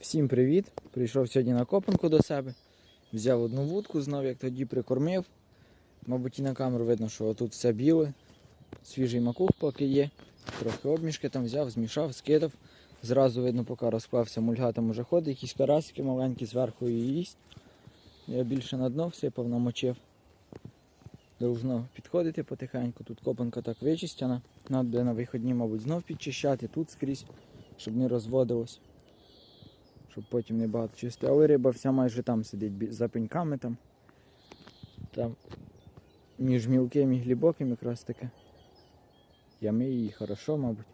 Всім привіт! Прийшов сьогодні на копанку до себе. Взяв одну вудку, знов як тоді прикормив. Мабуть, і на камеру видно, що тут все біле. Свіжий макух поки є. Трохи обмішки там взяв, змішав, скидав. Зразу видно, поки розклався, мульга там уже ходить, якісь карасики маленькі зверху і їсть. Я більше на дно всипав, намочив. Должно підходити потихеньку. Тут копанка так вичистяна. Надо на виходні, мабуть, знов підчищати тут скрізь, щоб не розводилось щоб потім не багато чисти. Але риба вся майже там сидить за пеньками там. Там між мілким і глибоким якраз таке. Ями її хорошо, мабуть.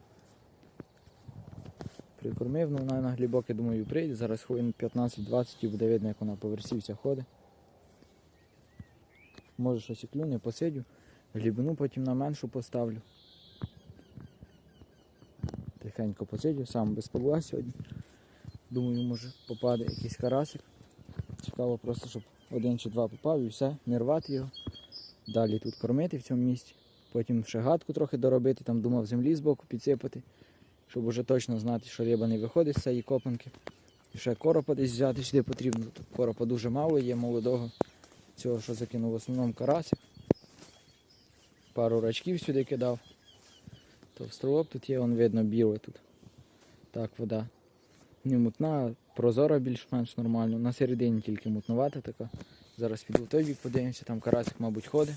Прикормив, ну вона на глибоке, думаю, прийде. Зараз хвилин 15-20 і буде видно, як вона по версівця ходить. Може щось і клюне, посидю. Глибину потім на меншу поставлю. Тихенько посидю, сам без павла сьогодні. Думаю, може попаде якийсь карасик. Цікаво просто, щоб один чи два попав і все, не рвати його. Далі тут кормити в цьому місці. Потім ще гадку трохи доробити, там думав землі збоку підсипати, щоб уже точно знати, що риба не виходить з цієї копанки. І ще коропа десь взяти сюди потрібно. Тут коропа дуже мало є, молодого. Цього, що закинув в основному карасик. Пару рачків сюди кидав. То в Товстолоб тут є, вон видно біле тут. Так, вода мутна, прозора більш-менш нормально. На середині тільки мутнувата така. Зараз піду в той бік, подивимося, там карасик, мабуть, ходить.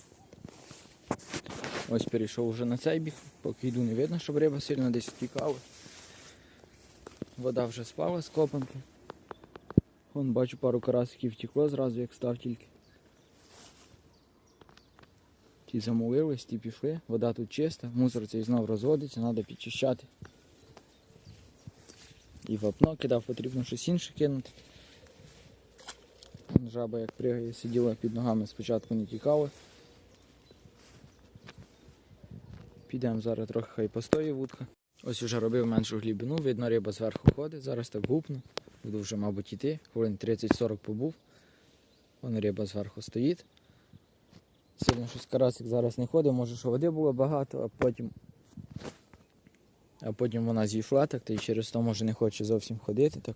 Ось перейшов вже на цей бік, поки йду не видно, щоб риба сильно десь втікала. Вода вже спала з копанки. Вон бачу пару карасиків втекло зразу, як став тільки. Ті замолились, ті пішли, вода тут чиста, мусор цей знов розводиться, треба підчищати. І вапно кидав, потрібно щось інше кинути. Жаба як пригає, сиділа під ногами, спочатку не тікала. Підемо зараз трохи хай постоїть вудка. Ось уже робив меншу глибину, видно, риба зверху ходить, зараз так гупну. Буду вже, мабуть, йти. Хвилин 30-40 побув. Вон риба зверху стоїть. Сильно щось карасик зараз не ходить, може, що води було багато, а потім а потім вона зійшла так, та й через то може не хоче зовсім ходити так.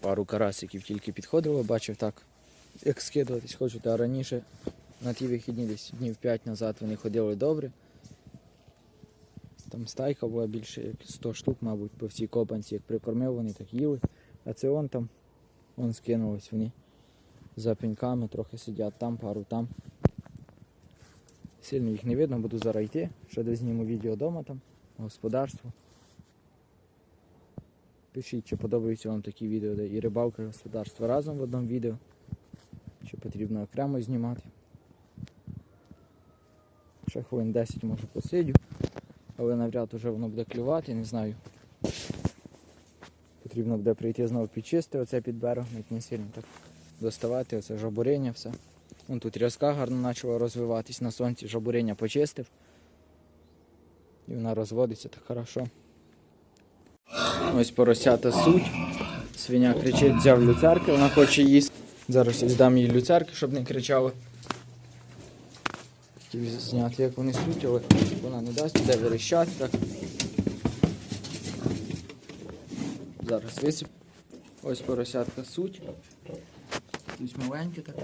Пару карасиків тільки підходило, бачив так, як скидуватись хочуть, а раніше на ті вихідні десь днів 5 назад вони ходили добре. Там стайка була більше як 100 штук, мабуть, по всій копанці, як прикормив, вони так їли. А це он там, он скинулись вони за пеньками, трохи сидять там, пару там. Сильно їх не видно, буду зараз йти. Ще десь зніму відео вдома там, господарство. Пишіть, чи подобаються вам такі відео, де і рибалка, і господарство разом в одному відео. Чи потрібно окремо знімати. Ще хвилин 10 може посидю, але навряд уже воно буде клювати, не знаю. Потрібно буде прийти знову підчистити оце під берег, навіть не сильно так доставати, оце жабурення все. Вон тут рязка гарно почала розвиватись на сонці, жабурення почистив. І вона розводиться так хорошо. Ось поросята суть. Свиня кричить, взяв люцерки, вона хоче їсти. Зараз ось дам їй люцерки, щоб не кричали. Хотів зняти, як вони суть, але вона не дасть, буде верещати так. Зараз висип. Ось поросятка суть. Ось маленьке так.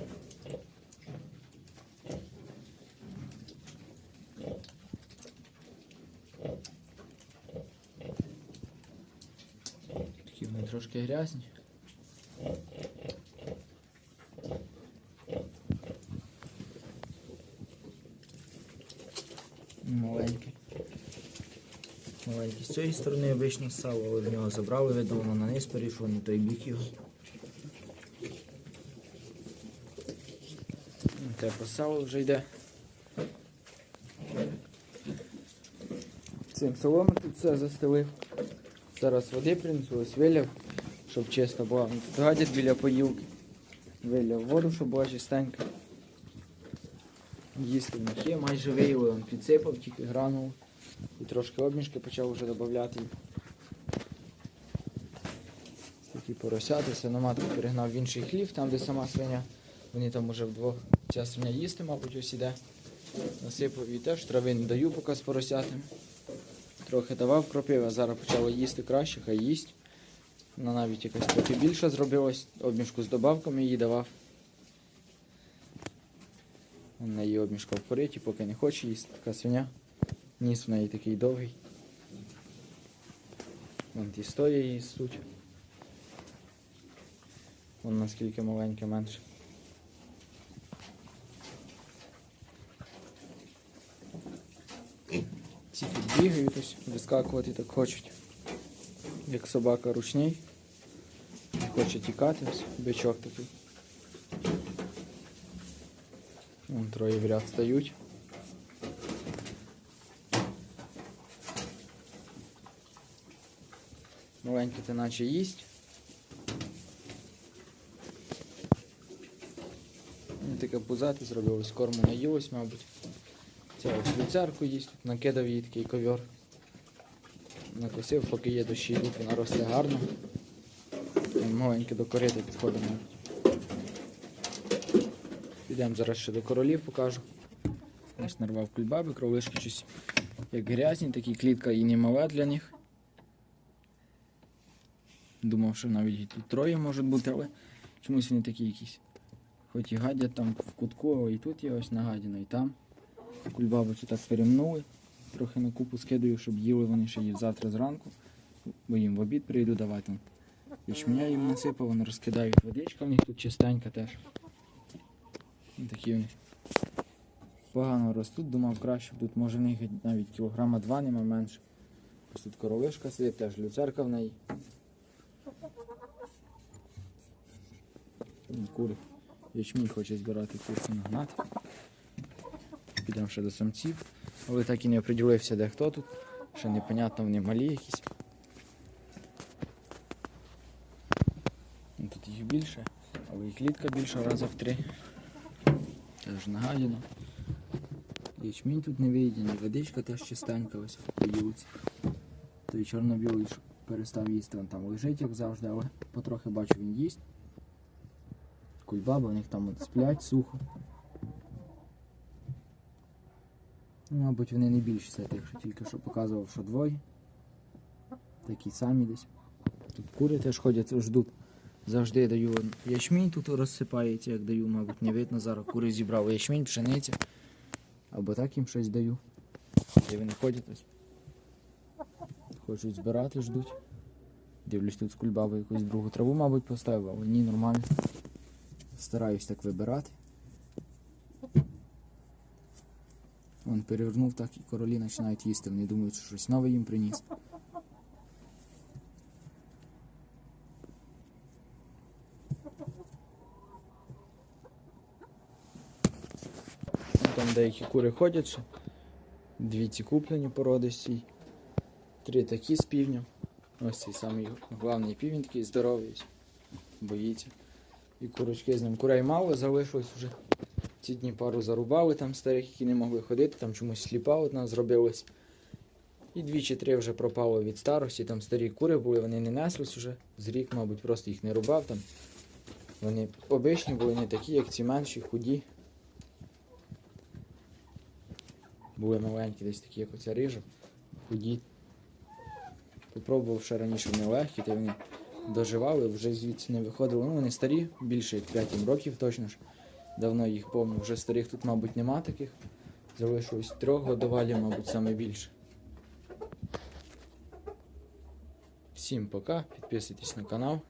Такі вони трошки грязні. Маленький. Маленький. З цієї сторони обично сало, але в нього забрали, видно, на низ перейшло, на той бік його. Те по сало вже йде. Цим соломи тут все застелив. Зараз води принесу, ось виляв, щоб чисто. Тут гадять біля поїлки. Виляв воду, щоб була чистенька. Їсти в майже он підсипав, тільки гранул. І трошки обмішки почав вже додати. Такі поросяти, свиноматку перегнав в інший хлів, там де сама свиня. Вони там уже вдвох ця свиня їсти, мабуть, ось іде. Насипав і теж трави не даю поки з поросятами. Трохи давав кропив, а зараз почало їсти краще, хай їсть. Вона навіть якась трохи більша зробилась, обмішку з добавками їй давав. У неї обмішка в кориті, поки не хоче їсти, така свиня. Ніс в неї такий довгий. Вон ті стоя її суть. Вон наскільки маленьке менше. Ці тут бігають ось, вискакувати так хочуть. Як собака ручний. Хоче тікати ось, бичок такий. Вон троє в ряд стають. Маленьке ти наче їсть. Таке пузате зробилось, корму наїлось, мабуть. Ця люцерку їсть, тут накидав їй такий ковер. Накосив, поки є дощі вона росте гарно. Маленьке до корити навіть. Підемо зараз ще до королів покажу. Ось нарвав кульбаби, кровишки щось як грязні, такі клітка і не мала для них. Думав, що навіть тут троє можуть бути, але чомусь вони такі якісь. Хоч і гадять там в кутку, і тут є ось нагадіно, і там. Кульбабу цю так перемнули. Трохи на купу скидаю, щоб їли вони ще її завтра зранку. Бо їм в обід прийду давати. Ячменя їм насипав, вони розкидають водичка, в них тут чистенька теж. Такі вони погано ростуть, думав краще, тут може в них навіть кілограма два нема менше. Ось тут королишка сидить, теж люцерка в неї. Кури. Ячмінь хоче збирати курси нагнати. Підемо ще до самців. Але так і не оприділився, де хто тут. Ще непонятно, вони малі якісь. Ну, Тут їх більше, але і клітка більша раза в три. Теж нагадано. Ячмінь тут не вийдений, водичка теж чистенька ось поїлиться. Той чорно-білий перестав їсти, він там лежить, як завжди, але потрохи бачу він їсть. Кульбаби, у них там сплять сухо. Ну, Мабуть, вони не більші це тих, що тільки що показував, що двоє. Такі самі десь. Тут кури теж ходять, ждуть. Завжди даю ячмінь, тут розсипається, як даю, мабуть, не видно зараз. Кури зібрав ячмінь, пшениця. Або так їм щось даю. І вони ходять ось. Хочуть збирати, ждуть. Дивлюсь, тут з якусь другу траву, мабуть, поставив, але ні, нормально. Стараюсь так вибирати. Вон перевернув так і королі починають їсти. Вони думають, що щось нове їм приніс. Ну, Там деякі кури ходять ще. Дві ці куплені породисті. Три такі з півнем. Ось цей самий головний півень такий здоровий. Боїться. І курочки з ним. Курей мало залишилось вже. Ці дні пару зарубали там старих, які не могли ходити, там чомусь сліпа одна зробилась. І дві чи три вже пропало від старості, там старі кури були, вони не неслись вже. З рік, мабуть, просто їх не рубав там. Вони обичні були не такі, як ці менші, худі. Були маленькі, десь такі, як оця рижа, худі. Попробував ще раніше вони легкі, та вони доживали, вже звідси не виходили. Ну, вони старі, більше 5 років точно ж. Давно їх помню. Вже старих тут, мабуть, нема таких. Залишилось трьох годувалів, мабуть, саме більше. Всім пока, підписуйтесь на канал.